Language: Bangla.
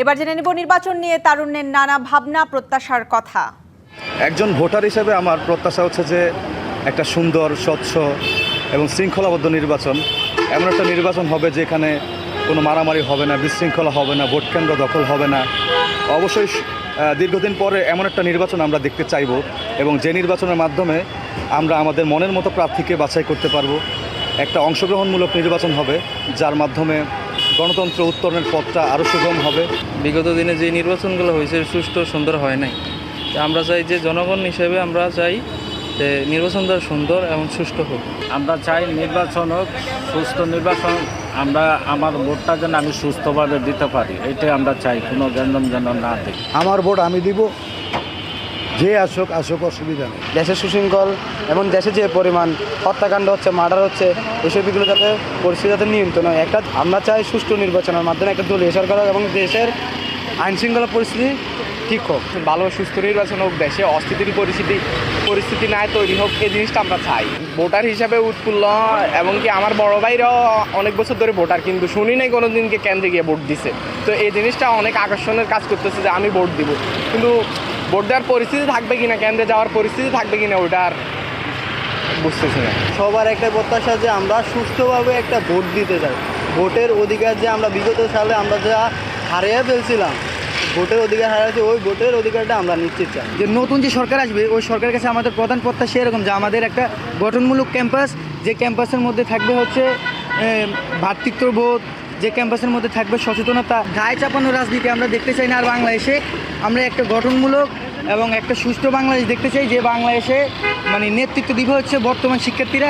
এবার জেনে নেব নির্বাচন নিয়ে তারুণ্যের নানা ভাবনা, প্রত্যাশার কথা। একজন ভোটার হিসেবে আমার প্রত্যাশা হচ্ছে যে একটা সুন্দর, স্বচ্ছ এবং শৃঙ্খলাবদ্ধ নির্বাচন। এমন একটা নির্বাচন হবে যেখানে কোনো মারামারি হবে না, বিশৃঙ্খলা হবে না, ভোট কেন্দ্র দখল হবে না। অবশ্যই দীর্ঘদিন পরে এমন একটা নির্বাচন আমরা দেখতে চাইব এবং যে নির্বাচনের মাধ্যমে আমরা আমাদের মনের মতো প্রার্থীকে বাছাই করতে পারব। একটা অংশগ্রহণমূলক নির্বাচন হবে, যার মাধ্যমে গণতন্ত্র উত্তরণের পথটা আরও সুগম হবে। বিগত দিনে যে নির্বাচনগুলো হয়েছে সুষ্ঠু সুন্দর হয় নাই। তো আমরা চাই যে জনগণ হিসেবে আমরা চাই যে নির্বাচনটা সুন্দর এবং সুষ্ঠু হোক। আমরা চাই নির্বাচন হোক সুস্থ নির্বাচন। আমরা আমার ভোটটা যেন আমি সুস্থভাবে দিতে পারি এটাই আমরা চাই কোনো গ্যাঞ্জাম যেন না দিই। আমার ভোট আমি দিব। যে আসুক আসুক অসুবিধা নেই। দেশের সুশৃঙ্খল এবং দেশে যে পরিমাণ হত্যাকাণ্ড হচ্ছে মার্ডার হচ্ছে এসবগুলো যাতে পরিস্থিতি যাতে নিয়ন্ত্রণ হয়। একটা আমরা চাই সুষ্ঠু নির্বাচনের মাধ্যমে একটা দলীয় সরকার এবং দেশের আইনশৃঙ্খলা পরিস্থিতি ঠিক হোক। ভালো সুস্থ নির্বাচন হোক দেশে অস্থিতির পরিস্থিতি পরিস্থিতি নাই তৈরি হোক এই জিনিসটা আমরা চাই। ভোটার হিসাবে উৎফুল্ল এবং কি আমার বড় ভাইরাও অনেক বছর ধরে ভোটার কিন্তু শুনি নাই কোনো দিনকে কেন্দ্রে গিয়ে ভোট দিছে। তো এই জিনিসটা অনেক আকর্ষণের কাজ করতেছে যে আমি ভোট দিব। কিন্তু ভোট দেওয়ার পরিস্থিতি থাকবে কিনা কেন্দ্রে যাওয়ার পরিস্থিতি থাকবে কিনা ওটা আর বুঝতেছি না। সবার একটা প্রত্যাশা যে আমরা সুস্থভাবে একটা ভোট দিতে চাই। ভোটের অধিকার যে আমরা বিগত সালে আমরা যা হারিয়ে ফেলছিলাম ভোটের অধিকার হারাচ্ছি ওই ভোটের অধিকারটা আমরা নিশ্চিত চাই। যে নতুন যে সরকার আসবে ওই সরকারের কাছে আমাদের প্রধান প্রত্যাশা এরকম যে আমাদের একটা গঠনমূলক ক্যাম্পাস যে ক্যাম্পাসের মধ্যে থাকবে হচ্ছে এম, ভ্রাতৃত্ববোধ যে ক্যাম্পাসের মধ্যে থাকবে সচেতনতা। গায়ে চাপানো রাজনীতি আমরা দেখতে চাই না আর বাংলাদেশে। আমরা একটা গঠনমূলক এবং একটা সুস্থ বাংলাদেশ দেখতে চাই, যে বাংলাদেশে মানে নেতৃত্ব দিবে হচ্ছে বর্তমান শিক্ষার্থীরা।